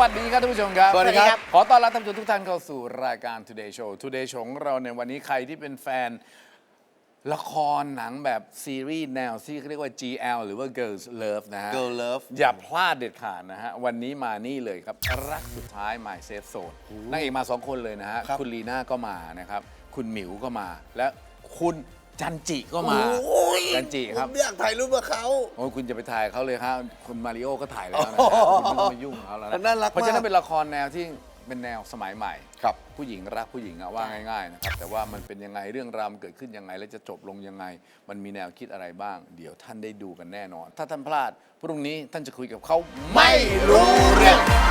วัสดีครับท่านผู้ชมครับ สวัสดีครับ ขอต้อนรับท่านผู้ชมทุกท่านเข้าสู่รายการ Today Show Today Show ของเราในวันนี้ใครที่เป็นแฟน ละครหนังแบบซีรีส์แนวที่เขาเรียกว่า GL หรือว่า Girls Love นะฮะ Girl Love อย่าพลาดเด็ดขาดนะฮะ วันนี้มานี่เลยครับ รักสุดท้าย My Safe Zone นางเอกมาสองคนเลยนะฮะครับคุณลีน่าก็มานะครับ คุณหมิวก็มาและคุณ จันจิก็มาโอ้ยจันจิครับผมอยากถ่ายรูปกับเขา โอ้ยคุณจะไปถ่ายเขาเลยครับคุณมาริโอก็ถ่ายแล้วนะโอ้ฮะโหคุณไม่ต้องมายุ่งกับเขาแล้วนะน่ารักมาก เพราะฉะนั้นเป็นละครแนวที่เป็นแนวสมัยใหม่ ครับ ผู้หญิงรักผู้หญิงอะว่าง่ายๆนะครับแต่ว่ามันเป็นยังไงเรื่องราวมันเกิดขึ้นยังไง และจะจบลงยังไง มันมีแนวคิดอะไรบ้าง เดี๋ยวท่านได้ดูกันแน่นอน ถ้าท่านพลาดพรุ่งนี้ท่านจะคุยกับเขาไม่รู้เรื่อง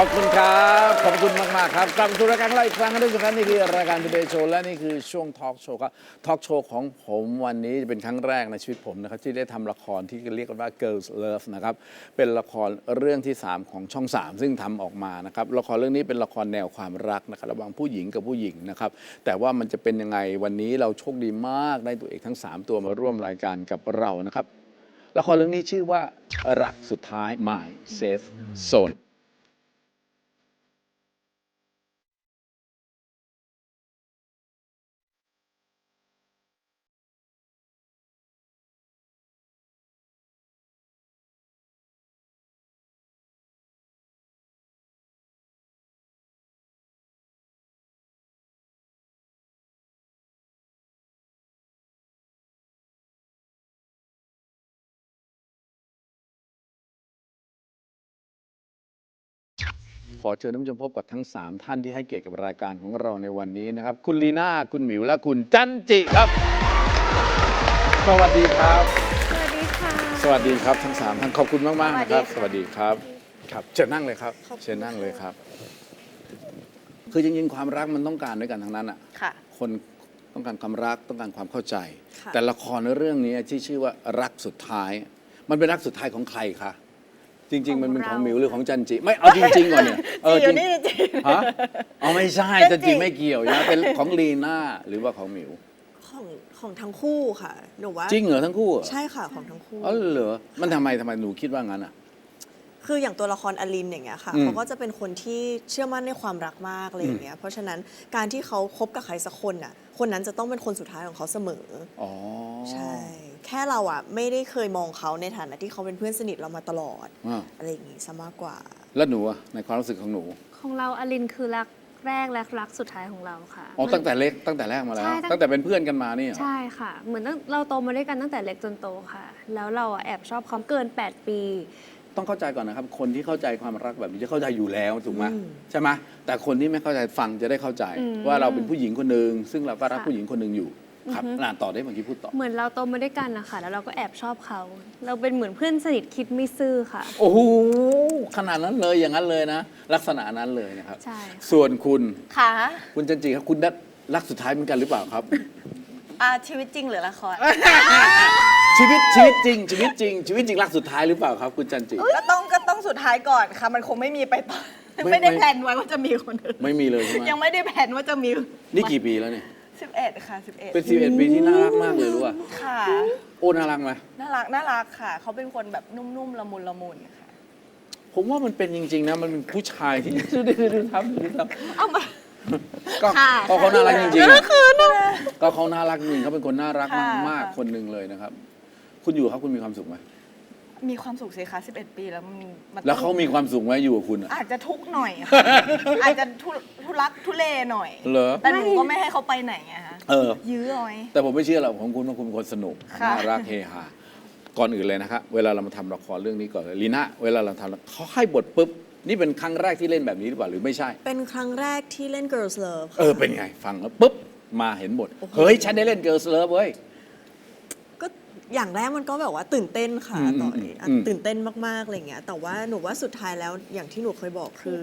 ขอบคุณครับ ขอบคุณมาก ๆ ครับกลับมาสู่รายการของเราอีกครั้งนะทุกท่านนี่คือรายการ Today Show และนี่คือช่วงทอล์กโชว์ครับทอล์กโชว์ของผมวันนี้เป็นครั้งแรกในชีวิตผมนะครับที่ได้ทำละครที่เรียกกันว่า Girls Love นะครับเป็นละครเรื่องที่ 3 ของช่อง 3 ซึ่งทำออกมานะครับละครเรื่องนี้เป็นละครแนวความรักนะครับระหว่างผู้หญิงกับผู้หญิงนะครับแต่ว่ามันจะเป็นยังไงวันนี้เราโชคดีมากได้ตัวเอกทั้ง 3 ตัวมาร่วมรายการกับเรานะครับละครเรื่องนี้ชื่อว่ารักสุดท้าย My Safe Zone ขอเชิญท่านผู้ชมพบกับทั้ง 3 ท่านที่ให้เกียรติกับรายการของเราในวันนี้นะครับ คุณลีน่า คุณหมิว และคุณจันจิครับ สวัสดีครับ สวัสดีค่ะ สวัสดีครับทั้ง 3 ท่านขอบคุณมากๆนะครับสสวัวัสสดีดีคค่ะรับ ครับ เชิญนั่งเลยครับขอบคุณเชิญนั่งเลยครับ คือจริงๆ ความรักมันต้องการด้วยกันทั้งนั้นอะ ค่ะ คนต้องการความรักต้องการความเข้าใจ ค่ะ แต่ละครเรื่องนี้ที่ชื่อว่ารักสุดท้าย มันเป็นรักสุดท้ายของใครคะ จริง ๆ มันเป็นของหมิวหรือของจันจิ ไม่เอาจริง ๆ ก่อนเนี่ยเออจีจอริยู่งนี่จริง ฮะเอาไม่ใช่จัจันนจิจิไม่เกี่ยวนะเป็นของลีน่าหรือว่าของหมิว ของของทั้งคู่ค่ะหนูว่าจริงเหรอทั้งคู่เหรอใช่ค่ะของทั้งคู่ อ๋อเหรอมันทำไมทำไมหนูคิดว่างั้นอะ คืออย่างตัวละครอลินอย่างเงี้ยค่ะอืมเขาก็จะเป็นคนที่เชื่อมั่นในความรักมากอะไรอย่างเงี้ยเพราะฉะนั้นการที่เขาคบกับใครสักคนอะคนนั้นจะต้องเป็นคนสุดท้ายของเขาเสมอ อ๋อใช่ แค่เราอะไม่ได้เคยมองเขาในฐานะที่เขาเป็นเพื่อนสนิทเรามาตลอด อ่าอะไรอย่างงี้ซะมากกว่า แล้วหนูอะในความรู้สึกของหนูของเราอลินคือรักแรกและรักสุดท้ายของเราค่ะอ๋อตั้งแต่เล็กตั้งแต่แรกมาแล้ว ใช่ตั้ง ตั้งแต่เป็นเพื่อนกันมาเนี่ยเหรอใช่ค่ะ เหมือนตั้งเราโตมาด้วยกันตั้งแต่เล็กจนโตค่ะ แล้วเราอะแอบชอบเขาเกิน 8 ปี ต้องเข้าใจก่อนนะครับ คนที่เข้าใจความรักแบบนี้จะเข้าใจอยู่แล้วถูกไหมอืมใช่ไหมแต่คนที่ไม่เข้าใจฟังจะได้เข้าใจอืมว่าเราเป็นผู้หญิงคนหนึ่งซึ่งเราก็รักค่ะผู้หญิงคนหนึ่งอยู่ครับน่าต่อได้เมื่อกี้พูดต่อ เหมือนเราโตมาด้วยกันนะคะแล้วเราก็แอบชอบเขา เราเป็นเหมือนเพื่อนสนิทคิดไม่ซื่อค่ะ โอ้โหขนาดนั้นเลยอย่างนั้นเลยนะ ลักษณะนั้นเลยนะครับ ใช่ค่ะส่วนคุณค่ะคุณจันจีครับคุณได้รักสุดท้ายเหมือนกันหรือเปล่าครับ อ่าชีวิตจริงหรือละคร ชีวิตชีวิตจริง ชีวิตจริง ชีวิตจริงรักสุดท้ายหรือเปล่าครับคุณจันจีก็ต้องก็ต้องสุดท้ายก่อนค่ะ มันคงไม่มีไปต่อไม่ไม่ได้ไม่แพลนไว้ว่าจะมีคนอื่นไม่มีเลยใช่ไหมยังไม่ได้แพลนว่าจะมีนี่กี่ปีแล้วเนี่ย 11 ค่ะ11เป็นสิบเอ็ดปีที่น่ารักมากเลยรู้ป่ะค่ะ โอ้น่ารักไหมน่ารักน่ารักค่ะ เขาเป็นคนแบบนุ่มๆละมุนละมุนค่ะผมว่ามันเป็นจริง ๆ นะ มันเป็นผู้ชายที่ ดูดิดูทำดูทำเอามาก็ค่ะก็เขาน่ารักจริงๆอะก็เขาน่ารักจริงเขาเป็นคนน่ารักค่ะ มากๆคนหนึ่งเลยนะครับ คุณอยู่กับเขาคุณมีความสุขไหมมีความสุขสิคะ11 ปีแล้วมันมันแล้วเขามีความสุขไหมอยู่กับคุณอะอาจจะทุกข์หน่อยค่ะ อาจจะทุทุลักทุเลหน่อย เหรอ แต่หนูก็ไม่ให้เขาไปไหนไงคะเออ ยื้อเอาไว้ แต่ผมไม่เชื่อหรอกของคุณว่าคุณเป็นคนสนุกค่ะ น่ารักเฮฮาก่อนอื่นเลยนะครับเวลาเรามาทำละครเรื่องนี้ก่อนเลยลีน่าเวลาเราทำเขาให้บทปุ๊บนี่เป็นครั้งแรกที่เล่นแบบนี้หรือเปล่าหรือไม่ใช่ เป็นครั้งแรกที่เล่น Girls Love เออเป็นไงฟังแล้วปุ๊บมาเห็นบทเฮ้ยฉันได้เล่นเกิร์ลเลิฟเว้ยก็ อย่างแรกมันก็แบบว่าตื่นเต้นค่ะอืมต่ออืมอะอืม ตื่นเต้นมากๆอะไรเงี้ยแต่ว่าหนูว่าสุดท้ายแล้วอย่างที่หนูเคยบอกคือ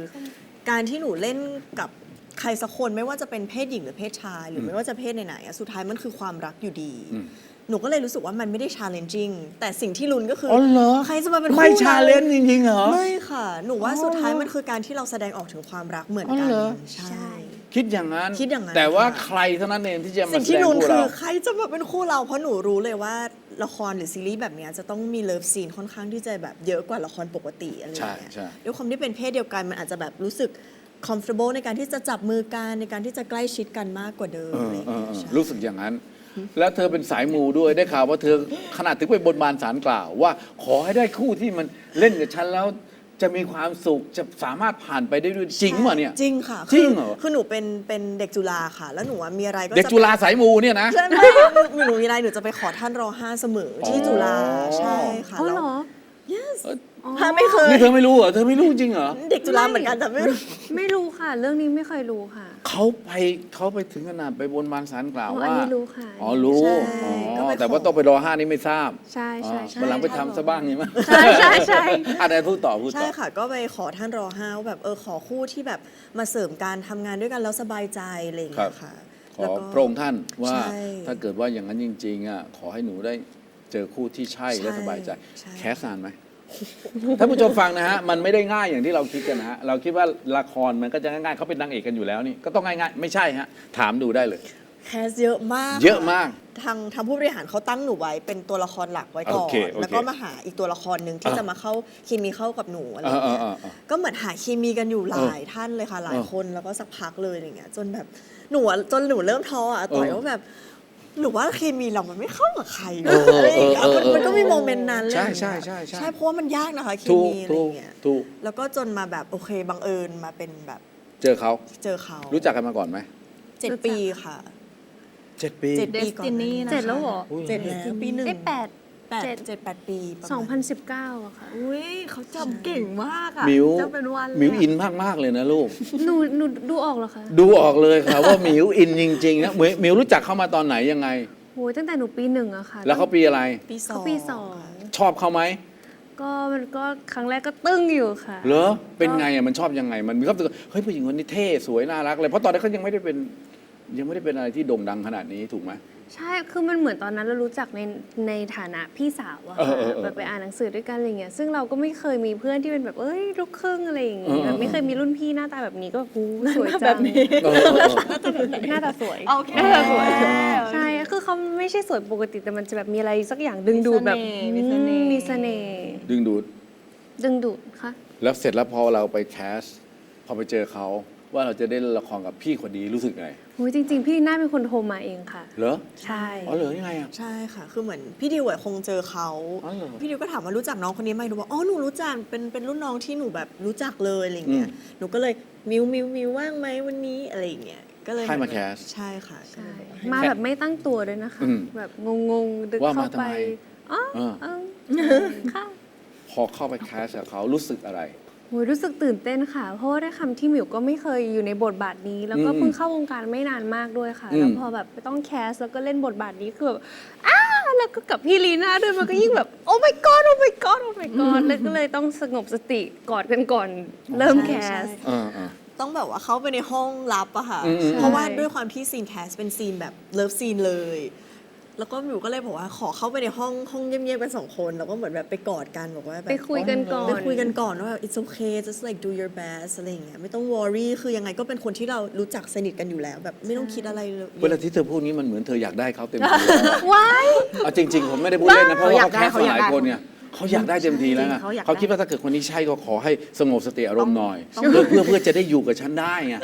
การที่หนูเล่นกับใครสักคนไม่ว่าจะเป็นเพศหญิงหรือเพศชาย หรือไม่ว่าจะเพศไหนๆอะสุดท้ายมันคือความรักอยู่ดี อืม หนูก็เลยรู้สึกว่ามันไม่ได้ challenging แต่สิ่งที่ลุ้นก็คืออ๋อเหรอใครจะมาเป็นคู่ไม่รชาเลนจ์จริงๆเหรอ ไม่ค่ะ หนูว่าอ๋อสุดท้ายมันคือการที่เราแสดงออกถึงความรักเหมือนกัอ๋อเหรอ ใช่ คิดอย่างนั้น คิดอย่างนั้นแต่ว่าค่ะ ใครเท่านั้นเองที่จะมาสิ่งแสที่ดงลุ้นคู่คืเรา อใครจะมาเป็นคู่เราเพราะหนูรู้เลยว่า ละครหรือซีรีส์แบบเนี้ยจะต้องมีเลิฟซีนค่อนข้างที่จะแบบเยอะกว่าละครปกติอะไรอย่างเงี้ยใช่ใช่ ด้วยความที่เป็นเพศเดียวกันมันอาจจะแบบรู้สึก comfortable ในการที่จะจับมือกันในการที่จะใกล้ชิดกันมากกว่าเดิมเอออะไรอย่างเออเงี้ยเออใช่ รู้สึกอย่างนั้น แล้วเธอเป็นสายมูด้วยได้ข่าวว่าเธอขนาดถึงไปบนบานสารกล่าว ว่าขอให้ได้คู่ที่มันเล่นกับฉันแล้ว จะมีความสุขจะสามารถผ่านไปได้ด้วยจริงป่ะเนี่ย จริงค่ะจริงเหรอ คือคือหนูเป็นเป็นเด็กจุฬาค่ะ แล้วหนูอะมีอะไรก็เด็กจะจุฬาสายมูเนี่ยนะ ใช่ไหมหนูหนูมีอะไรหนูจะไปขอท่านรอห้าเสมอที่จุฬาอ๋อ ใช่ค่ะอ๋อแล้ว เหรอ yes เอ้ยถ้าไม่เคย นี่เธอไม่รู้เหรอเธอไม่รู้จริงเหรอ เด็กจุฬาเหมือนกันแต่ไม่รู้ ไม่รู้ค่ะ เรื่องนี้ไม่เคยรู้ค่ะ เขาไปเขาไปถึงขนาดไปบนบานสารกล่าวอ๋อว่าอันนี้รู้ค่ะอ๋อรู้ใช่อ๋อก็ไปขอ แต่ว่าต้องไปรอห้านี่ไม่ทราบใช่ใช่ใช่ วันหลังไปทำซะบ้างนี่มั้ยใช่ใช่ใช่อะไรพูดต่อพูดต่อใช่ค่ะก็ไปขอท่านรอห้าว่าแบบเออขอคู่ที่แบบมาเสริมการทำงานด้วยกันแล้วสบายใจอะไรอย่างเงี้ยค่ะขแล้วอก็ พระองค์ท่านว่าใช่ถ้าเกิดว่าอย่างนั้นจริงๆอะขอให้หนูได้เจอคู่ที่ใช่และใช่สบายใจ ใช่ แคสนานไหม ท่านผู้ชมฟังนะฮะมันไม่ได้ง่ายอย่างที่เราคิดกันนะฮะเราคิดว่าละครมันก็จะง่ายๆเขาเป็นนางเอกกันอยู่แล้วนี่ก็ต้องง่ายๆ ไม่ใช่ฮะถามดูได้เลย แคสเยอะมากเยอะมากทางทางผู้บริหารเขาตั้งหนูไว้เป็นตัวละครหลักไว้ก่อนโอเคโอเคแล้วก็มาหาอีกตัวละครหนึ่งที่อ่าจะมาเข้าเคมีเข้ากับหนูอะไรเอออย่างเออเงี้ยเออเออก็เหมือนหาเคมีกันอยู่หลายท่านเลยค่ะหลายเออคนแล้วก็สักพักเลยอย่างเงี้ยจนแบบหนูอะจนหนูเริ่มท้ออะต่อยเออว่าแบบ หนูว่าเคมีเรามันไม่เข้ากับใครเออเอออะไรอย่างเงี้ยเออเออมันมันก็มีโมเมนต์นั้นเลยใช่ใช่ใช่ใช่ ใช่เพราะว่ามันยากนะคะเคถูกมีอะไรถูอกย่างเงี้ยถูกแล้วก็จนมาแบบโอเคบังเอิญมาเป็นแบบเจอเขาเจอเขารู้จักกันมาก่อนไหมเจ็ดปีค่ะ เจ็ดปี เจ็ดปีก่อน Destiny นะนะคะ เจ็ดแล้วเหรออุ้ยเจ็ดแล้วปีหนึ่งไอ้แปดแปด เจ็ดเจ็ดแปดปีประมาณ2019อะค่ะ อุ้ยเขาจำเก่งมากอะมิวจำเป็นวันเลยมิวอะอินมากมากๆเลยนะลูก หนูหนูดูออกเหรอคะดูออกเลยค่ะว่ามิวอินจริงๆนะมิวมิวรู้จักเขามาตอนไหนยังไง โหตั้งแต่หนูปีหนึ่งอะค่ะแล้วเขาปีอะไร ปีสอเขางปีสองชอบเขาไหมก็มันก็ครั้งแรกก็ตึ้งอยู่ค่ะ เหรอเป็นไงอะมันชอบยังไง มันมีความรู้สึกว่าเฮ้ยผู้หญิงคนนี้เท่สวยน่ารักเลยเพราะตอนนั้นเขายังไม่ได้เป็นยังไม่ได้เป็นอะไรที่โด่งดังขนาดนี้ถูกไหม ใช่ คือมันเหมือนตอนนั้นเรารู้จักในในฐานะพี่สาวอะเอค่ะอเออเออ แบบไปอ่านหนังสือด้วยกันอะไรเงี้ย ซึ่งเราก็ไม่เคยมีเพื่อนที่เป็นแบบเอ้ยลูกครึ่งอะไรอย่างเองี้อเออแบบไม่เคยมีรุ่นพี่หน้าตาแบบนี้ก็หูสวยจังแบบนี้เออเออเออหน้าตาสวย โอเคหน้าตาสวยใช่ คือเขาไม่ใช่สวยปกติแต่มันจะแบบมีอะไรสักอย่างดึงดูดแบบมีเสน่ห์มีเสน่ห์ดึงดูดดึงดูดค่ะ แล้วเสร็จแล้วพอเราไปแคส พอไปเจอเขา ว่าเราจะได้เล่นละครกับพี่คนนี้รู้สึกไงโอ้ยจริง ๆ พี่น่าเป็นคนโทรมาเองค่ะ เหรอใช่ อ๋อเหรอยังไงอะ ใช่ค่ะ คือเหมือนพี่ดิวอะคงเจอเขา อ๋อเหรอพี่ดิวก็ถามว่ารู้จักน้องคนนี้ไหมหนูบอกอ๋อหนูรู้จัก เป็นเป็นรุ่นน้องที่หนูแบบรู้จักเลยอะไรเงี้ย อืมหนูก็เลยมิวมิวมิวว่างไหมวันนี้อะไรอย่างเงี้ย ก็เลยให้มาแคส ใช่ค่ะใช่ มาแบบไม่ตั้งตัวด้วยนะคะ อืมแบบงงๆดึกว่ามาเข้าทำไปไมอ๋อเออ เออค่ะ พอเข้าไปแคสกับเขารู้สึกอะไร โหยรู้สึกตื่นเต้นค่ะ เพราะว่าด้วยคำที่หมิวก็ไม่เคยอยู่ในบทบาทนี้ แล้วก็อืมเพิ่งเข้าวงการไม่นานมากด้วยค่ะอืมแล้วพอแบบไปต้องแคสแล้วก็เล่นบทบาทนี้คือแบบอ้าแล้วก็กับพี่ลีน่าด้วยมันก็ยิ่งแบบ โอ้ my god โอ้ my god โอ้ my god แล้วก็เลยต้องสงบสติกอดกันก่อน เริ่มแคสเออเออต้องแบบว่าเข้าไปในห้องลับอะค่ะ อืมอืมเพราะว่าใช่ด้วยความที่ซีนแคสเป็นซีนแบบเลิฟซีนเลย แล้วก็หมิวก็เลยบอกว่าขอเข้าไปในห้องห้องเงียบๆกันสองคนแล้วก็เหมือนแบบไปกอดกันบอกว่าแบบไปคุยกันก่อนไปคุยกันก่อนว่าแบบ it's okay just like do your best อะไรอย่างเงี้ยไม่ต้อง worry คือยังไงก็เป็นคนที่เรารู้จักสนิทกันอยู่แล้วแบบไม่ต้องคิดอะไรเลยเวลาที่เธอพูดนี้มันเหมือนเธออยากได้เขาเต็มทีว้ายเอาจริง ๆ ผมไม่ได้พูดเล่นนะเพราะว่าเขาแคสเขาอยากหได้ลายคนเนี่ย เขาอยากได้เต็มทีแล้วนะเขาอยากได้เขาคิดว่าถ้าเกิดคนนี้ใช่ก็ขอให้สงบสติอารมณ์หน่อย เพื่อเพื่อเพื่อจะได้อยู่กับฉันได้ไง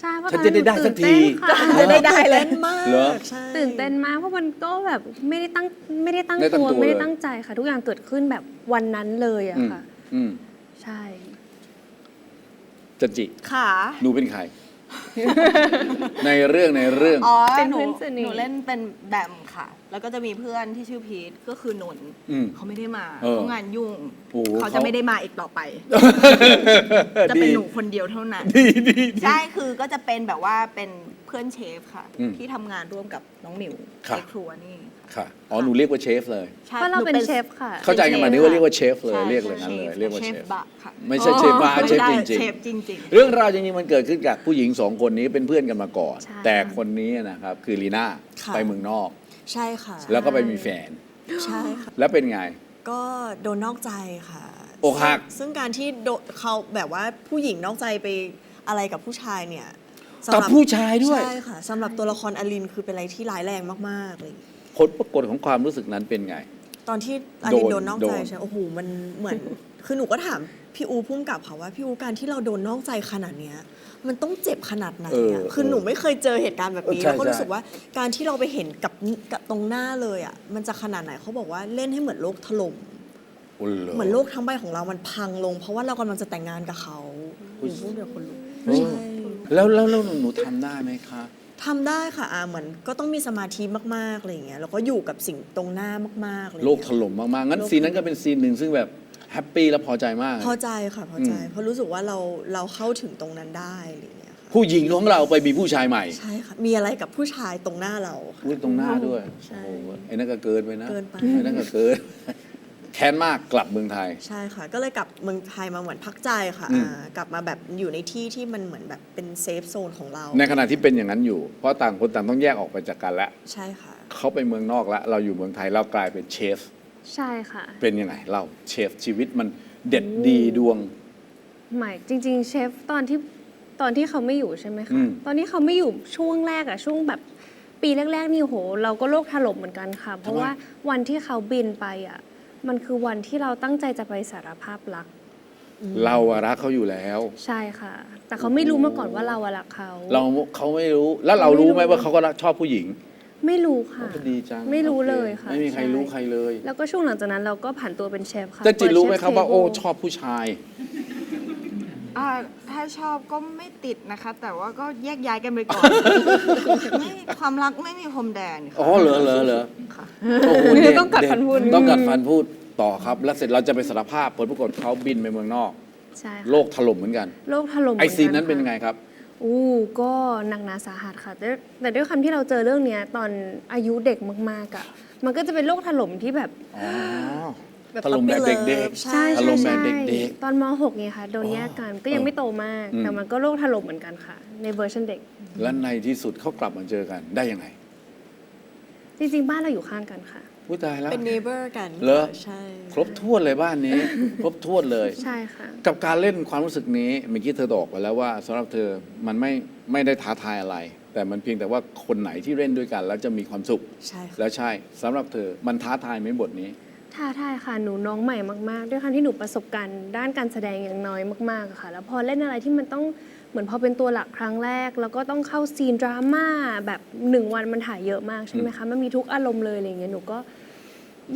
ใช่เพราะฉันจะได้ได้สักทีตอนนั้นหนูตื่นเต้นค่ะได้ได้เลยมากเหรอใช่ตื่นเต้นมากเพราะมันก็แบบไม่ได้ตั้งไม่ได้ตั้งไม่ตั้งตัวตัวไม่ได้เลยตั้งใจค่ะ ทุกอย่างเกิดขึ้นแบบวันนั้นเลยอะอืมค่ะอืมใช่จันจิค่ะหนูเป็นใคร ในเรื่องในเรื่อง อ๋อเป็นหนูเพื่อนสนิท หนูเล่นเป็นแบมค่ะ แล้วก็จะมีเพื่อนที่ชื่อพีทก็คือนนท์อืมเขาไม่ได้มาเออเขางานยุ่ง โอ้โหเขาเขาจะไม่ได้มาอีกต่อไป จะเป็นหนูคนเดียวเท่านั้น ดีดี ใช่คือก็จะเป็นแบบว่าเป็นเพื่อนเชฟค่ะ อืมที่ทำงานร่วมกับน้องหมิวครับ ในครัวนี่ ค่ะ อ๋อ หนูเรียกว่าเชฟเลย ใช่เพราะเราหเป็นเชฟค่ะ เข้าใจกันมานี้ว่าเรียกว่าเชฟเลย ใช่ เรียกเลยนั้นเลย เรียกว่าเชเชฟฟบะค่ะไม่ใช่เชฟบ้าไม่เชฟได้จริง เชฟจริง ๆ เรื่องราวจริงๆมันเกิดขึ้นกับผู้หญิงสองคนนี้เป็นเพื่อนกันมาก่อน ใช่ แต่คนนี้นะครับคือลีน่าค่ะ ไปเมืองนอก ใช่ค่ะแล้วก็ไปมีแฟน ใช่ค่ะ แล้วเป็นไง ก็โดนนอกใจค่ะอกหัก ซึ่งซึ่งการที่โดเขาแบบว่าผู้หญิงนอกใจไปอะไรกับผู้ชายเนี่ยสำหกับรับผู้ชายด้วย ใช่ค่ะสำหรับตัวละครอลินคือเป็นอะไรที่ร้ายแรงมากๆเลย ผลปรากฏของความรู้สึกนั้นเป็นไง ตอนที่อลินโดนโดนนอกใจโดนใช่ไหมโอ้โหมันเหมือน คือหนูก็ถามพี่อูพุ่มกับค่ะว่าพี่อูการที่เราโดนนอกใจขนาดเนี้ย มันต้องเจ็บขนาดไหนเอออะคือหนูไม่เคยเจอเหตุการณ์แบบนี้เออใช่แล้วก็รู้สึกใช่ว่าการที่เราไปเห็นกับกับตรงหน้าเลยอะมันจะขนาดไหนเขาบอกว่าเล่นให้เหมือนโลกถล่มโอ้โเหมือนโลกทั้งใบของเรามันพังลง เพราะว่าเรากำลังจะแต่งงานกับเขาหนูพูดเดี๋ยวคนลุกโอ้ ใช่ แล้วแล้วแล้วหนูทำได้ไหมคะ ทำได้ค่ะอาเหมือนก็ต้องมีสมาธิมากๆอะไรอย่างเงี้ยแล้วก็อยู่กับสิ่งตรงหน้ามากๆอะไรอย่างโลกเงี้ยถล่มมากๆ งั้นโลก ซีนนั้นก็เป็นซีนหนึ่งซึ่งแบบแฮปปี้และพอใจมาก พอใจค่ะพอใจอืมเพราะรู้สึกว่าเราเราเข้าถึงตรงนั้นได้อะไรอย่างเงี้ยค่ะผู้หญิงของเราไปมีผู้ชายใหม่ใช่ค่ะ มีอะไรกับผู้ชายตรงหน้าเราค่ะ อุ้ยตรงหน้าด้วยใช่ โอ้โหไอ้นั่นก็เกินไปนะเกินไป ไอ้นั่นก็เกิน แค้นมากกลับเมืองไทย ใช่ค่ะ ก็เลยกลับเมืองไทยมาเหมือนพักใจค่ะอืม อ่ากลับมาแบบอยู่ในที่ที่มันเหมือนแบบเป็นเซฟโซนของเรา ในขณะที่เป็นอย่างนั้นอยู่ เพราะต่างคนต่างต้องแยกออกไปจากกันแล้วใช่ค่ะ เขาไปเมืองนอกแล้ว เราอยู่เมืองไทยเรากลายเป็นเชฟ ใช่ค่ะ เป็นยังไงเราเชฟชีวิตมันเด็ดดีดวงหมายจริง ๆ เชฟตอนที่ตอนที่เขาไม่อยู่ใช่ไหมอืคะ ม ตอนที่เขาไม่อยู่ช่วงแรกอะช่วงแบบปีแรก ๆ นี่โห เราก็โลกถล่มเหมือนกันค่ะ เพราะว่าวันที่เขาบินไปอะ มันคือวันที่เราตั้งใจจะไปสารภาพรัก เราอะรักเขาอยู่แล้ว ใช่ค่ะ แต่เขาไม่รู้มาก่อนว่าเราอะรักเขา เราเขาไม่รู้แล้วเรารู้ไหมว่าเขาก็รักชอบผู้หญิง ไม่รู้ค่ะก็ดีจังไม่รู้โอคเลยค่ะไม่มีใครรู้ช่ใครเลย แล้วก็ช่วงหลังจากนั้นเราก็ผ่านตัวเป็นเชฟค่ะแต่จิตรู้ไหมครับว่าเปิโอ้ดเชฟชอบผู้ชาย อ่าถ้าชอบก็ไม่ติดนะคะ แต่ว่าก็แยกย้ายกันไปก่อน ไม่ความรักไม่มีพรมแดนค่ะอ๋อเหรอเหรอเหรอค่ะ โอ้โหเด็ต้องกัดฟันพูดต้องกัดฟันพูดต่อครับ แล้วเสร็จเราจะไปสารภาพผลปรากฏเขาบินไปเมืองนอก ใช่ค่ะโลกถล่มเหมือนกัน โลกถล่มไอหมืกัซีนนั้นเป็นค่ะไงครับ อู้ก็หนักหนาสาหัสค่ะ แต่แต่ด้วยคำที่เราเจอเรื่องเนี้ยตอนอายุเด็กมากๆอะมันก็จะเป็นโรคถล่มที่แบบ อ๋อ แบบถล่มแบบ puppy เด็ก love ๆใช่อารมณ์แบบเด็กตอนม .6 เนี่ยค่ะโดนแยกกันก็ยังไม่โตมาก อืม แต่มันก็โรคถล่มเหมือนกันค่ะ ในเวอร์ชันเด็ก และในที่สุดเขากลับมาเจอกันได้ยังไงจริงๆ บ้านเราอยู่ข้างกันค่ะอุ้ยตายแล้ว เป็น neighbor กันเหรอ ใช่ ครบถ้วนเลยบ้านนี้ ครบถ้วนเลย ใช่ค่ะ กับการเล่นความรู้สึกนี้เมื่อกี้เธอบอกไปแล้วว่าสำหรับเธอมันไม่ไม่ได้ท้าทายอะไร แต่มันเพียงแต่ว่าคนไหนที่เล่นด้วยกัน แล้วจะมีความสุข ใช่ค่ะ แล้วใช่สำหรับเธอมันท้าทายไหมบทนี้ ท้าทายค่ะ หนูน้องใหม่มาก ๆ ด้วยความที่หนูประสบการณ์ด้านการแสดงอย่างน้อยมากๆอะค่ะ แล้วพอเล่นอะไรที่มันต้องเหมือนพอเป็นตัวหลักครั้งแรก แล้วก็ต้องเข้าซีนดราม่าแบบหนึ่งวันมันถ่ายเยอะมากใช่ไหมคะ มันมีทุกอารมณ์เลยอะไรอย่างเงี้ย หนูก็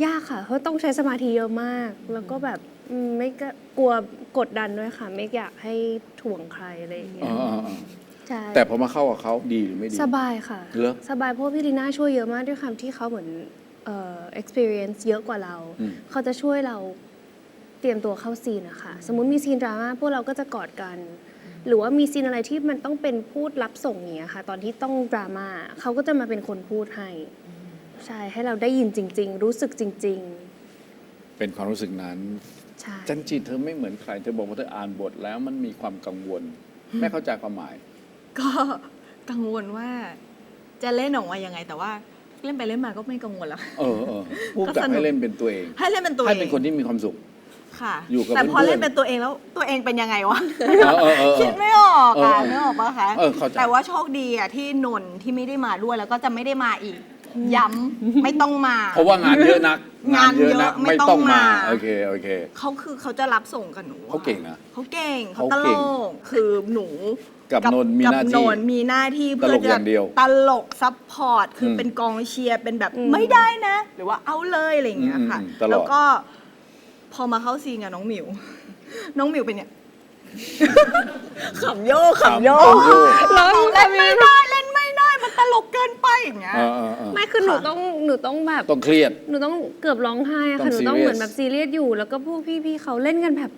ยากค่ะ เพราะต้องใช้สมาธิเยอะมาก แล้วก็แบบอืมไม่ก็กลัวกดดันด้วยค่ะ ไม่อยากให้ถ่วงใครอะไรอย่างเงี้อ๋ยออ๋ออ๋อใช่แต่พอมาเข้ากับเขาดีหรือไม่ดี สบายค่ะ เหรอ สบายเพราะว่าพี่ลีน่าช่วยเยอะมากด้วยความที่เขาเหมือน เอ่อ experience เยอะกว่าเรา อืม เขาจะช่วยเราเตรียมตัวเข้าซีนนะคะสมมุติมีซีนดราม่าพวกเราก็จะกอดกัน หรือว่ามีซีนอะไรที่มันต้องเป็นพูดรับส่งอย่างเงี้ยค่ะ ตอนที่ต้องดราม่าเขาก็จะมาเป็นคนพูดให้ ใช่ให้เราได้ยินจริง ๆ รู้สึกจริง เป็นความรู้สึกนั้น ๆ ใช่ จันจีเธอไม่เหมือนใคร เธอบอกว่าเธออ่านบทแล้วมันมีความกังวล ไม่เข้าใจความหมาย ก็ กังวลว่าจะเล่นออกมายังไงแต่ว่า เล่นไปเล่นมาก็ไม่กังวลแล้ว เออเออผู้ก็กับสนุกให้เล่นเป็นตัวเอง ให้เล่นเป็นตัวเองให้เป็นคนที่มีความสุข ค่ะ อยู่กับแต่พอเพื่อนๆเล่นเป็นตัวเองแล้วตัวเองเป็นยังไงวะเออเออเออคิดไม่ออกอะเออเออนึกออกปะคะเออเข้าใจแต่ว่าโชคดีอะที่นนท์ที่ไม่ได้มาด้วยแล้วก็จะไม่ได้มาอีก ย้ำไม่ต้องมา เพราะว่างานเยอะนักงานเยอะนักไม่ไม่ต้ต้อองงมามา โอเคโอเค เขาคือเขาจะรับส่งกับหนูอะเขาเก่งนะเขาเก่งเขาเขาตลเก่งกคือหนูกับนนท์มีหน้าที่กับนนท์มีหน้าที่ตเพื่ลอกอจะย่างเดียวตลกซัพพอร์ตคืออมเป็นกองเชียร์เป็นแบบอืมไม่ได้นะ หรือว่าเอาเลยอะไรอย่างเงี้ยค่ะอืมอืมตลอดแล้วก็พอมาเข้าซีนกับน้องหมิว น้องหมิวเป็นเนี่ยขำโยกขำโยกขำโยกเราเล่นไม่ได้เล่นไม่ได้มันต ลกเกินไปอย่างเงี้ย เออเออเออไม่คือหนูค่ะ ต้องหนูต้องแบบ ต้องเครียด หนูต้องเกือบร้องไห้อะต้ค่ะองหนูต้อง serious เหมือนแบบซีเรียสอยู่ แล้วก็พวกพี่ๆเขาเล่นกันแบบ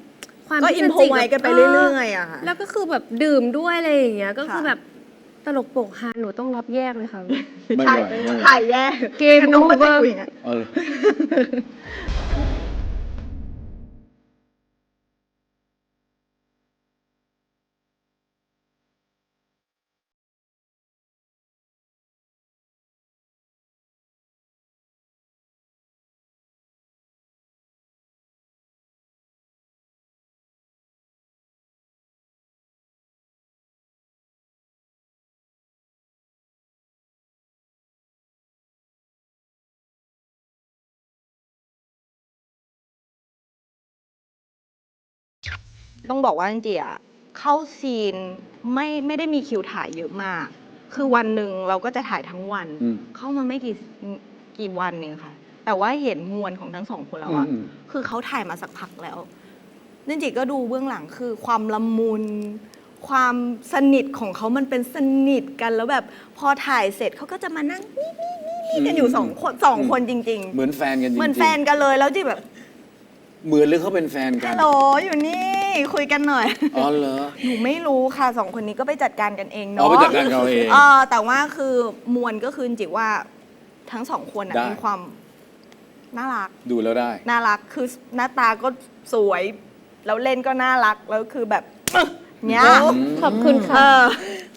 ความก็ที่อินจะโพจิไว้กันไปเรื่อยๆอะค่ะ แล้วก็คือแบบดื่มด้วยอะไรอย่างเงี้ยก็คือค่ะ แบบตลกโปกฮาหนูต้องรับแยกเลยค่ะ ไม่ไหวถ่ายไม่ไหวถ่ายแย่เกมน้องไม่ได้ over คุยอย่างเงี้ย ต้องบอกว่าจริงๆอะเข้าซีนไม่ไม่ได้มีคิวถ่ายเยอะมาก คือวันหนึ่งเราก็จะถ่ายทั้งวัน อืม เข้ามาไม่กี่กี่วันเองค่ะ แต่ว่าเห็นมวลของทั้งสองคนแล้วอะอืม คือเขาถ่ายมาสักพักแล้วนั่นจิก็ดูเบื้องหลังคือความละมุน ความสนิทของเขามันเป็นสนิทกันแล้วแบบพอถ่ายเสร็จเขาก็จะมานั่งนี่นี่นี่นี่กันอยู่สองคนสองคนจริงๆเหมือนแฟนกันจริงๆเหมือนแฟนกันเลยแล้วจิแบบ เหมือนหรือเขาเป็นแฟนกัฮัน ลโหลอยู่นี่ คุยกันหน่อย อ๋อเหรอ หนูไม่รู้ค่ะสองคนนี้ก็ไปจัดการกันเองอ๋อเนาะไปจัดการกันเอาเองเออแต่ว่าคือมวลก็คือจริงๆว่าทั้งสองคนน่ะได้ มีความน่ารัก ดูแล้วได้ น่ารักคือหน้าตาก็สวย แล้วเล่นก็น่ารักแล้วคือแบบเนี้ยขอบคุณเอค่ะ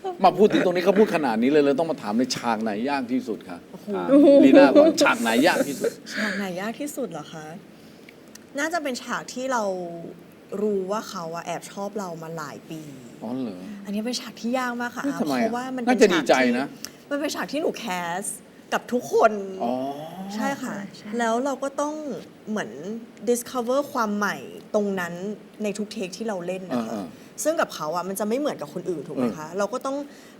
อ มาพูดถึงตรงนี้เขาพูดขนาดนี้เลยเลยต้องมาถามในฉากไหนยากที่สุดคะอ่าลีน่าก่อนฉากไหนยากที่สุด ฉากไหนยากที่สุดเหรอคะ น่าจะเป็นฉากที่เรา รู้ว่าเขาอะแอบชอบเรามาหลายปี อ๋อเหรอ อันนี้เป็นฉากที่ยากมากค่ะเฮ้ยทำไมอะเพราะว่ามันเป็น่าจะดีใจฉกที่นะมันเป็นฉากที่หนูแคสกับทุกคน อ๋อ ใช่ค่ะ ใช่ แล้วเราก็ต้องเหมือน discover ความใหม่ตรงนั้นในทุกเทคที่เราเล่นนะคะเออซึ่งกับเขาอะมันจะไม่เหมือนกับคนอื่นถูกไหมคะ เราก็ต้อง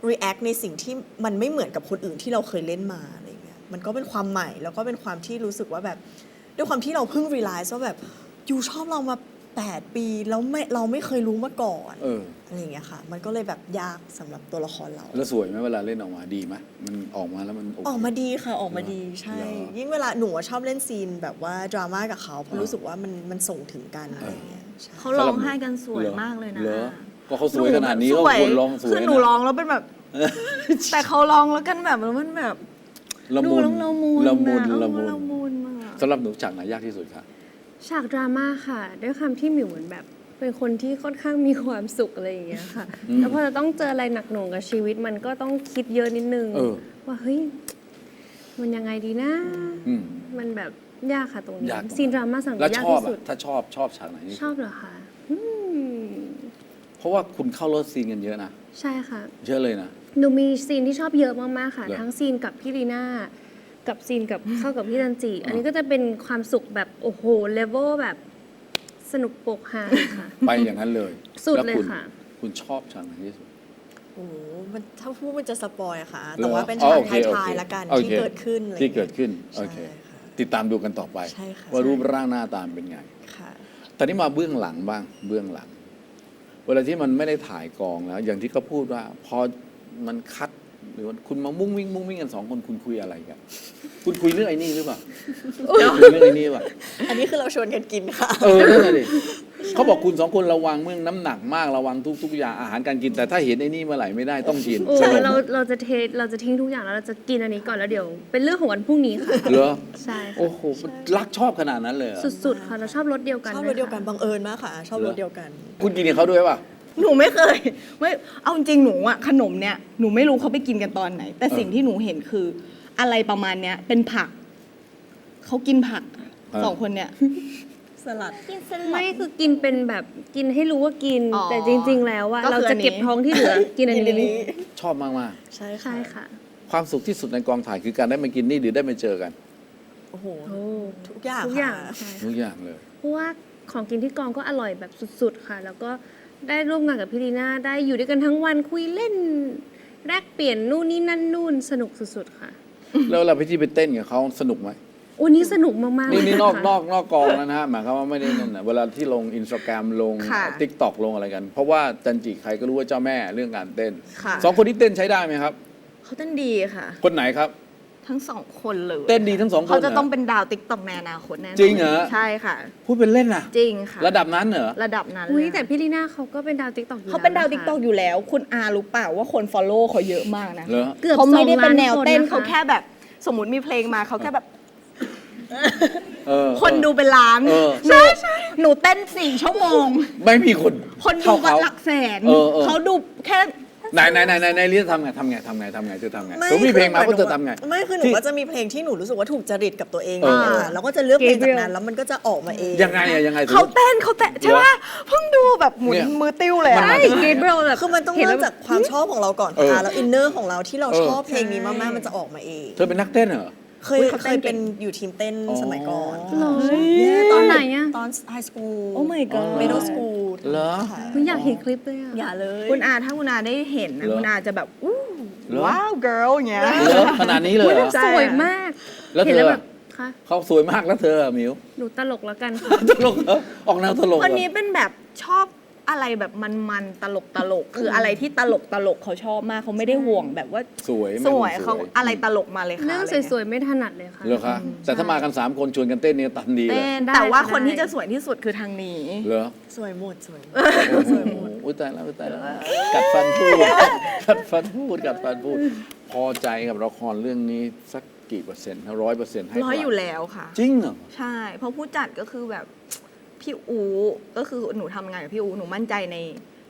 react ในสิ่งที่มันไม่เหมือนกับคนอื่นที่เราเคยเล่นมาอะไรเงี้ย มันก็เป็นความใหม่แล้วก็เป็นความที่รู้สึกว่าแบบ ด้วยความที่เราเพิ่ง realize ว่าแบบยูชอบเรามา 8 ปีแล้วไม่เราไม่เคยรู้มาก่อนเออ อะไรอย่างเงี้ยค่ะ มันก็เลยแบบยากสำหรับตัวละครเรา แล้วสวยไหมเวลาเล่นออกมาดีไหมมันออกมาแล้วมันโอเค ออกมาดีค่ะออกมาดีใช่ เหรอยิ่งเวลาหนูอะชอบเล่นซีนแบบว่าดราม่ากับเขาเพราะอ่ารู้รู้สึกว่ามันมันส่งถึงกันอะไรอย่างเงี้ยใช่ เขาร้องไห้กันสวยมากเลยนะหรอก็เขาสวยขนาดนี้หก็แบบควรร้องสวยคือหนูนะร้องแล้วเป็นแบบ แต่เขาร้องแล้วกันแบบแล้วมันแบบละดูมุนแล้วละมุนละมุนอละมุนละมุนมากสำหรับหนูฉากไหนยากที่สุดคะ ฉากดราม่าค่ะ ด้วยความที่หมิวเหมือนแบบ เป็นคนที่ค่อนข้างมีความสุขอะไรอย่างเงี้ยค่ะอืมแล้วพอจะต้องเจออะไรหนักหน่วงกับชีวิตมันก็ต้องคิดเยอะนิดนึง เออ ว่าเฮ้ย มันยังไงดีนะ อืม มันแบบยากค่ะตรงนี้ ยากตรงซีนดราม่าสำหรับหแล้วนูยากชอบที่สุด อะถ้าชอบชอบฉากไหนที่ชสุดอบเหรอคะอืมเพราะว่าคุณเข้ารถซีนกันเยอะนะใช่ค่ะ เยอะเลยนะ หนูมีซีนที่ชอบเยอะมาก ๆ ค่ะ เหรอทั้งซีนกับพี่ลีน่า กับซีนกับเข้ากับพี่ดันจิ อันนี้ก็จะเป็นความสุขแบบโอ้โหเลเวลแบบสนุกโปกฮาค่ะ ไปอย่างนั้นเลยสุดแล้วเลยคุณค่ะ คุณชอบฉากไหนที่สุด โอ้โหมันถ้าพูดมันจะสปอยอะค่ะหรอแต่ว่าเป็นอ๋อฉากโอเคโอท้ายเคๆละกัน โอที่เคเกิดขึ้นอะไรที่เกิดขึ้นใช่โอเคค่ะติดตามดูกันต่อไป ใช่ค่ะว่าใช่รูปร่างหน้าตามเป็นไง ค่ะ ตอนนี้มาเบื้องหลังบ้าง เบื้องหลัง เวลาที่มันไม่ได้ถ่ายกองแล้ว อย่างที่เขาพูดว่า พอมันคัด หรือว่าคุณมามุ่งวิ่งมุ่งวิ่งกันสองคนคุณคุยอะไรกัน คุณคุยเรื่องไอ้นี่หรือเปล่าคุยเรื่องไอ้นี่หรือเปล่า อันนี้คือเราชวนกันกินค่ะ เออนั่นแหละดิเขาบอกคุณสองคนระวังเรื่องน้ำหนักมากระวังทุกๆอย่างอาหารการกิน แต่ถ้าเห็นไอ้นี่เมื่อไหร่ไม่ได้ต้องกินโอ้สนุกเราเราจะเทเราจะทิ้งทุกอย่างแล้วเราจะกินอันนี้ก่อนแล้วเดี๋ยว เป็นเรื่องของวันพรุ่งนี้ค่ะ เหรอใช่ค่ะโอ้โหรักชอบขนาดนั้นเลยเหรอสุดๆค่ะเราชอบรสเดียวกันชอบด้รวถยเดียวกันค่ะบังเอิญมากค่ะ ชอบเหรอรถเดียวกัน คุณกินกับเขาด้วยป่ะ หนูไม่เคยไม่เอาจริงๆหนูอะขนมเนี่ยหนูไม่รู้เขาไปกินกันตอนไหน แต่เออสิ่งที่หนูเห็นคือ อะไรประมาณเนี้ยเป็นผักเขากินผักเออ สองคนเนี่ย สลัดไม่คือกินเป็นแบบกินให้รู้ว่ากิน อ๋อแต่จริง ๆ แล้วว่าก็คือเราจะเก็บอันนี้ท้องที่เหลือ กินอันกินอันนี้นี้ชอบมากมากใช่ค่ะใช่ค่ะ ๆ ความสุขที่สุดในกองถ่ายคือการได้มากินนี่หรือได้มาเจอกันโอ้โห โอ้ทุกอย่างทุกอย่างค่ะใช่ทุกอย่างเลย เพราะว่าของกินที่กองก็อร่อยแบบสุด ๆ ค่ะ แล้วก็ ได้ร่วมงานกับพี่ลีน่าได้อยู่ด้วยกันทั้งวันคุยเล่น แลกเปลี่ยนนู่นนี่นั่นนู่นสนุกสุดๆค่ะ แล้วเวลาพี่ที่ไปเต้นกับเขาสนุกไหมวันนี้สนุกมากๆนี่เลยนี่นอกค่ะนอกนอกกองแล้วนะฮะหมายความว่าไม่ได้นั่นนะเวลาที่ลงอินสตาแกรมลงค่ะ ทิกตอกลงอะไรกัน เพราะว่าจันจิใครก็รู้ว่าเจ้าแม่เรื่องการเต้นค่ะสองคนที่เต้นใช้ได้ไหมครับ เขาเต้นดีค่ะ คนไหนครับ ทั้งสองคนเลยเต้นดีทั้งสองคนเขาจะหรต้องเป็นดาวติ๊กต็อกในอนาคตแน่นอนจริงเหรอ ใช่ค่ะ พูดเป็นเล่นนะจริงค่ะ ระดับนั้นเหรอ ระดับนั้นอุ้ยเลยแต่พี่ลีน่าเขาก็เป็นดาวติ๊กต็อกอยู่เขาเป็นดาวแล้ติ๊กนะคะต็อกอยู่แล้ว คุณอารู้เปล่าว่าคนฟอลโล่เขาเยอะมากนะเหรอเกือบเขาไม่ได้เป็นแนวเต้นสองล้านคนนะคะเขาแค่แบบ สมมติมีเพลงมาเขาแค่แบบเออคนดูเป็นล้านเออใช่ใช่หนูเต้นสี่ชั่วโมง ไม่มีคน คนดูเท่าก็เขาหลักแสนเออเออเขาดูแค่ ไหนไหนไหนไหนไหนเรียทำไงทำไงทำไงทำไงเธอทำไงผมมีเพลงมาก็เธอทำไง ไม่คือหนูที่ก็จะมีเพลงที่หนูรู้สึกว่าถูกจริตกับตัวเองเออเนี่ยค่ะแล้วก็จะเลือกเพลงจากนั้น Gabriel แล้วมันก็จะออกมาเองยังไงอะยังไงเขาเต้นเขาเต้นใช่เหรอปะเพิ่งดูแบบหมุนเนี่ย มือติ้วเลยอะ ใช่เกเบรลแบบคือมันต้องห็เริ่มแล้วจากความชอบของเราก่อนเออ ค่ะแล้วอินเนอร์ของเราที่เราเออชอบเพลงนี้มากๆมันจะออกมาเอง เธอเป็นนักเต้นเหรอ เคยอุ๊ยเขาเคเต้ยนเก่เป็นงอยู่ทีมเต้นอ๋อสมัยก่อนหรอเนี่ยตอนไหนอะตอนไฮสคูล โอ้ my god เมดสคูลเหรอเฮ้ยอยากเห็นคลิปเลยอะอย่าเลยคุณอาถ้าคุณอาได้เห็นนะเหรอ คุณอาจะแบบอู้เหรอว้าว girl อย่างเงี้ย เหรอขนาดนี้เลยเหรอใช่สวยมาก แล้วเธอเห็นแล้วแบบคะเขาสวยมากแล้วเธออะหมิวหนูตลกแล้วกันค่ะ ตลกเหรอออกแนวตลกเหรวันอนี้เป็นแบบชอบ อะไรแบบมันๆตลกตลกๆคืออะไรที่ตลกตลกเขาชอบมากเขาไม่ได้ห่วงแบบว่าสวยสวยเขาอะไรตลกมาเลยค่ะเรื่องะไงี้สวยๆ ไม่ถนัดเลยค่ะ เหรอคะแต่ถ้ามากัน3คนชวนกันเต้นเนี่ยตันดีเลยเต้นได้แต่ว่าได้คนที่จะสวยที่สุดคือทางนี้ เหรอสวยหมดสวยหมด โอ้โหอุ้ยตายแล้วอุ๊ยตายแล้วกัดฟันพูดกัดฟันพูดกัดฟันพูด พอใจกับละครเรื่องนี้สักกี่เปอร์เซ็นต์ร้อยเปอร์เซ็นต์ให้ร้อยเท่าไหอยู่แล้วค่ะ จริงเหรอ ใช่ เพราะผู้จัดก็คือแบบ พี่อูก็คือหนูทำงานกับพี่อูหนูมั่นใจใน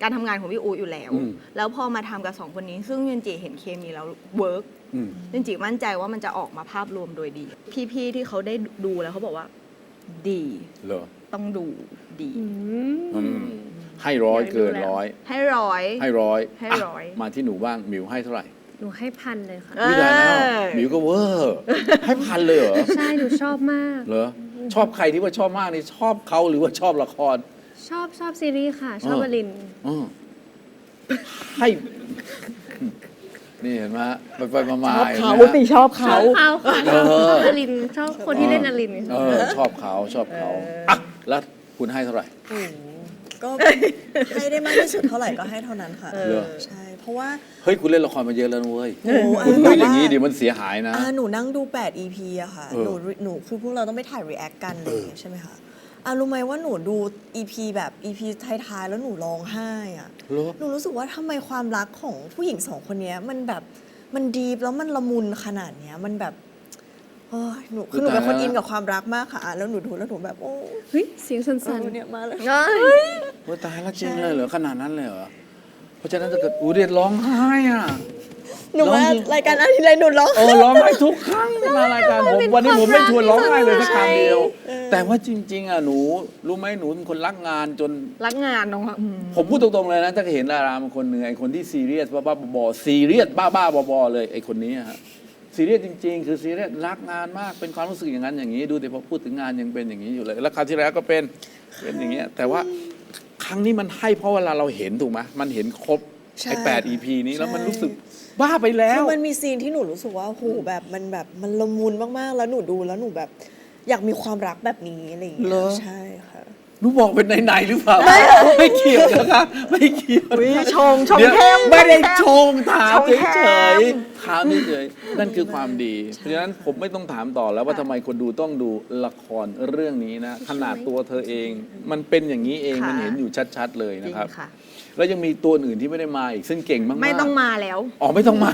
การทำงานของพี่อูอยู่แล้ว อืม แล้วพอมาทำกับสองคนนี้ซึ่งยันจีเห็นเคมีแล้วเวิร์ก อืมยันจีมั่นใจว่ามันจะออกมาภาพรวมโดยดี พี่ๆที่เขาได้ดูแล้วเขาบอกว่า ดี เหรอต้องดูดี อือืมมให้ร้อยอยากดูเกินแล้วร้อย ให้ร้อย ให้ร้อยให้ะร้อย มาที่หนูบ้างหมิวให้เท่าไหร่ หนูให้พันเลยค่ะเออวิจารณ์แล้วหมิวก็เวอร์ให้พันเลยเหรอใช่ หนูชอบมาก เหรอชอบใครที่ว่าชอบมากนี่ชอบเขาหรือว่าชอบละคร ชอบชอบซีรีส์ค่ะ ชอบเอออลิน ออให้ นี่เห็นไหมไปไปมามาชอบเขาห็นไหม ติชอบเขาเขาค่ะเอชออบอลิน ชอบคนที่เล่นอลินเออชอบเขาชอบเขาอะแล้วคุณให้เท่าไหร่ ก็ให้ได้มากที่สุดเท่าไหร่ก็ให้เท่านั้นค่ะ เหรอ ใช่ เพราะว่า เฮ้ย คุณเล่นละครมาเยอะแล้วนะเว้ย โอ้โหคุณแบพูดบอย่างนี้ว่าเดี๋ยวมันเสียหายนะ อ่าหนูนั่งดู 8 EP อะค่ะ เออ หนูหนูคือพวกเราต้องไปถ่าย react กันอะไรอย่างเลยใช่ไหมคะอะรู้ไหมว่าหนูดู EP แบบ EP ท้ายๆ แล้วหนูร้องไห้อะเหรอ หนูรู้สึกว่าทำไมความรักของผู้หญิงสองคนเนี้ยมันแบบมันดีแล้วมันละมุนขนาดเนี้ยมันแบบ โอ้ยหนูคือหนูเป็นคนอินกับความรักมากค่ะอะแล้วหนูดูแล้วหนูแบบโอ้เฮ้ยเสียงสั่นเออเนี่ยมาเลยว่าตายแล้วจริงเลยเหรอขนาดนั้นเลยเหรอ เพราะฉะนั้นถ้าเกิดอูเดียร้องไห้อะหนูมาร้องจริงรายการอะไรไรหนูร้องเออร้องไห้ทุกครั้งที่มารายการผมวันนี้ผมไม่ชวนร้องไห้เลยสักคำเดียว แต่ว่าจริง ๆอะหนูรู้ไหมหนูเป็นคนรักงานจนรักงานน้องอืมผมพูดตรงๆเลยนะถ้าเห็นดาราบางคนหนึ่งไอ้คนที่ซีเรียสบ้าๆบอๆซีเรียสบ้าๆบอๆเลยไอ้คนนี้อะฮะ ซีเรียสจริง ๆ คือซีเรียสรักงานมากเป็นความรู้สึกอย่างนั้นอย่างนี้ ดูแต่พอพูดถึงงานยังเป็นอย่างนี้อยู่เลย แล้วคราวที่แล้วก็เป็นเป็นอย่างเงี้ยแต่ว่าครั้งนี้มันให้เพราะเวลาเราเห็นถูกไหมมันเห็นครบใช่ไอ้แปด EP นี้แล้วมันใช่ รู้สึกบ้าไปแล้คืวอมันมีซีนที่หนูรู้สึกว่าโอ้โหแบบมันแบบมันละมุนมากๆ แล้วหนูดูแล้วหนูแบบ อยากมีความรักแบบนี้อะไรอย่างเงี้เหรยอ ใช่ค่ะ หนูบอกเป็นไหนๆหรือเปล่า ไม่เกี่ยวนะคะไม่เกี่ยวอุ๊ยชงชงเดี๋ยวเข้ม ไม่ได้ชงถามชงเฉเข้มยๆถามเฉยๆนั่นคือความดี เพราะฉะนั้นผมไม่ต้องถามต่อแล้วว่าทำไมคนดูต้องดูละครเรื่องนี้นะ ขนาดตัวเธอเอง มันเป็นอย่างนี้เองค่ะมันเห็นอยู่ชัด ๆ เลยจรินะงครับ ค่ะ แล้วยังมีตัวอื่นที่ไม่ได้มาอีกซึ่งเก่งมากๆไม่ต้องมาแล้ว อ๋อไม่ต้องมา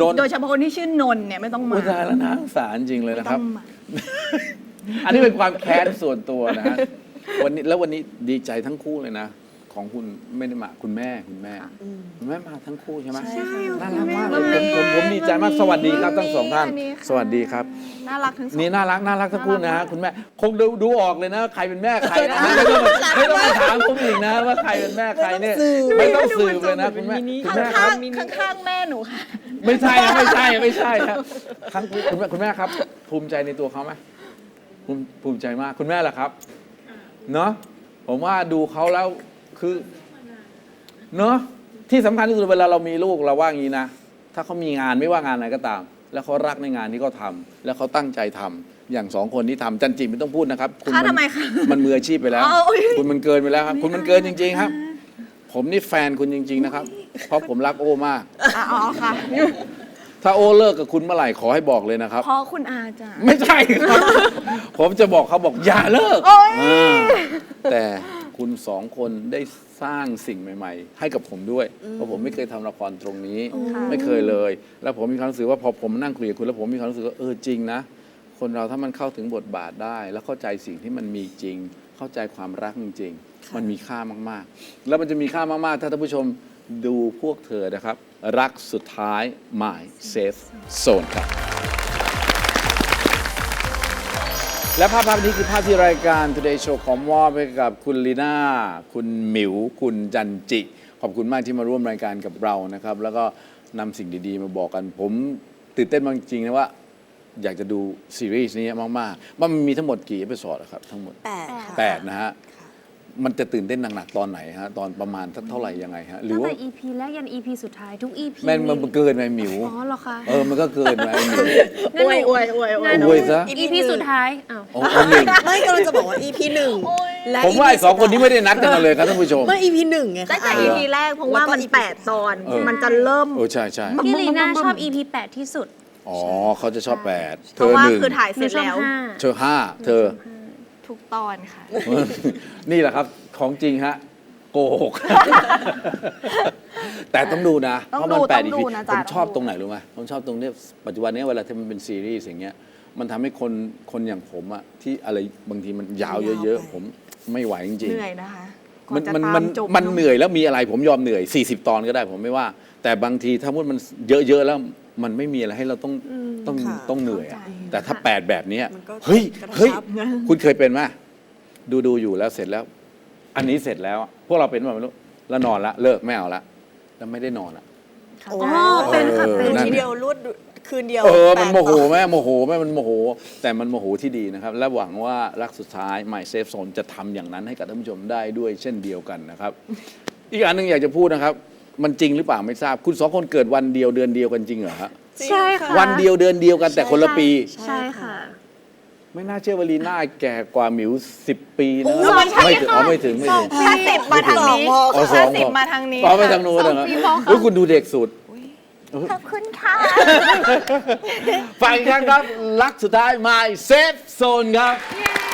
นนท์โดยเฉพาะคนที่ชื่อนนท์เนี่ยไม่ต้องมาโอ้ยตายแล้วนะสงสารจริงเลยไม่นะครับต้องมาอันนี้เป็นความแค้นส่วนตัวนะฮะ วันนี้แล้ววันนี้ดีใจทั้งคู่เลยนะ ของคุณไม่ได้มาคุณแม่คุณแม่อืมคุณแม่มาทั้งคู่ใช่ไหมใช่ค่ะน่ารักมากเลยผมผมผมดีใจมากสวัสดีครับทั้งสองท่าน สวัสดีค่ะสวัสดีครับ น่ารักทั้งสองนี่น่ารักน่ารักทั้งคู่นะน่ารัฮะกมากคุณแม่คงดูดูออกเลยนะ ใครเป็นแม่ใครนะไม่ต้องมาไม่ต้องมาถามผมอีกนะ ว่าใครเป็นแม่ใครเนี่ยไม่ต้องสืบเลยนะคุณแม่คุณแม่คข้ารับงๆข้างๆแม่หนูค่ะไม่ใช่นะไม่ใช่ไม่ใช่นะครั้งคุณแม่คุณแม่ครับ ภูมิใจในตัวเขาไหมภูมิภูมิใจมากคุณแม่ล่ะครับ เนาะผมว่าดูเขาแล้วคือเนาะที่สำคัญที่สุดเวลาเรามีลูกเราว่างี้นะ ถ้าเขามีงานไม่ว่างานอะไรก็ตาม แล้วเขารักในงานที่เขาทำแล้วเขาตั้งใจทำอย่างสองคนที่ทำจันจิไม่ต้องพูดนะครับณค่ะนทำไมคะมันมืออาชีพไปแล้วอ๋ออุ๊ยคุณมันเกินไปแล้วครับ คุณมันเกินจริง ๆ ครับ ผมนี่แฟนคุณจริง ๆ นะครับ เพราะผมรักโอมากอะอ๋อค่ะ ถ้าโอเลิกกับคุณเมื่อไหร่ขอให้บอกเลยนะครับ เพราะคุณอาจ้ะ ไม่ใช่ครับ ผมจะบอกเขาบอกอย่าเลิกโอ๊ย อ่าแต่คุณสองคนได้สร้างสิ่งใหม่ ๆ ให้กับผมด้วย เพราะผมไม่เคยทำละครตรงนี้ ค่ะ ไม่เคยเลย แล้วผมมีความรู้สึกว่าพอผมนั่งคุยกับคุณแล้วผมมีความรู้สึกว่าเออจริงนะ คนเราถ้ามันเข้าถึงบทบาทได้ แล้วเข้าใจสิ่งที่มันมีจริง เข้าใจความรักจริงๆมันมีค่ามากๆ แล้วมันจะมีค่ามากๆ ถ้าท่านผู้ชม ดูพวกเธอนะครับ รักสุดท้าย My Safe Zone ครับ และภาพภาพนี้คือภาพที่รายการ Today Show ขอมอบให้กับคุณลีน่า คุณหมิว คุณจันจิ ขอบคุณมากที่มาร่วมรายการกับเรานะครับ แล้วก็นำสิ่งดีๆ มาบอกกัน ผมตื่นเต้นมากจริงๆนะว่า อยากจะดูซีรีส์นี้มากๆว่ามันมีทั้งหมดกี่เอพิโซดครับทั้งหมด แปดค่ะแปดนะฮะ มันจะตื่นเต้นหนักๆตอนไหนฮะตอนประมาณเท่าไหร่ยังไงฮะหรืตั้องว่าแต่ EP แรกยัน EP สุดท้ายทุก EP แม่นมันเกินไปหมิว อ๋อเหรอคะ เออมันก็เกินไปหมิวงั้นหนูอวยอวยอวย งั้นหนูอวยซะ EP สุดท้ายอ้าว โอ้โหหนึ่งไม่กำลังจะบอกว่า EP หนึ่งและ ผมว่าไอ้สองคนนี้ไม่ได้นัดกันมาเลยครับท่านผู้ชม ไม่ EP หนึ่งไงตั้งคะแต่ EP แรกเพราะว่ามัน แล้วก็ 8 ตอน เออ มันจะเริ่ม เออใช่ใช่พี่ลีน่าชอบ EP 8 ที่สุด อ๋อเขาจะชอบแปดเธเพราะอว่าหนึ่งคือถ่ายหเสนูร็จชอบแล้วห้าเธอห้าเธอ ทุกตอนค่ะ นี่แหละครับของจริงฮะโกหก แต่ต้องดูนะต้องเพราะมันดูแปดต้องอีดูพีนะผจ๊ะมชอบต้องดู ตรงไหนรู้ไหมผมชอบตรงเนี้ยปัจจุบันเนี้ยเวลาที่มันเป็นซีรีส์อย่างเงี้ย มันทำให้คนคนอย่างผมอะที่อะไรบางทีมันยาวเยอะๆ ผมไม่ไหวจริงเหนื่อยนะคะก่อมันจะมันตามันจบมันเหนื่อยแล้วมีอะไรผมยอมเหนื่อย 40 ตอนก็ได้ผมไม่ว่า แต่บางทีถ้ามุดมันเยอะๆแล้ว มันไม่มีอะไรให้เราต้องต้องค่ะต้องเหนื่อยอะเข้าใจแต่ถ้าแปดแบบเนี้ยมันก็เฮ้ยกระชับเฮ้ยคุณเคยเป็นไหมดูดูอยู่แล้วเสร็จแล้ว อันนี้เสร็จแล้วพวกเราเป็นแบบไม่รู้แล้วนอนละเลิกไม่เอาละแล้วไม่ได้นอนละเข้าโอ้ใจอ๋อเป็นค่ะเออเป็นนั่น ทีไงเดียวรวดคืนเดียวเออ มันแปดโมโหตอนแม่โมโหแม่มันโมโห แต่มันโมโหที่ดีนะครับ และหวังว่ารักสุดท้าย My Safe Zone จะทำอย่างนั้นให้กับท่านผู้ชมได้ด้วยเช่นเดียวกันนะครับ อีกอันหนึงอยากจะพูดนะครับ มันจริงหรือเปล่าไม่ทราบ คุณสองคนเกิดวันเดียวเดือนเดียวกันจริงเหรอฮะใช่ค่ะวันเดียวเดือนเดียวกันแต่คนละปี ใช่ค่ะ ไม่น่าเชื่อว่าลีน่าแก่กว่าหมิวสิบปีนะโอ้ไม่ใช่ไม่ถึงอ๋อไม่ถึงไม่ถึงถ้าสิบมาทางนี้อ๋อสอถ้างสิบพอมาทางนี้อ๋อไปทางนู้นเหรอสองปีพอเฮ้ยคุณดูเด็กสุดขอบคุณค่ะฟังอีกครั้งครับรักสุดท้าย My Safe Zone ครับเย้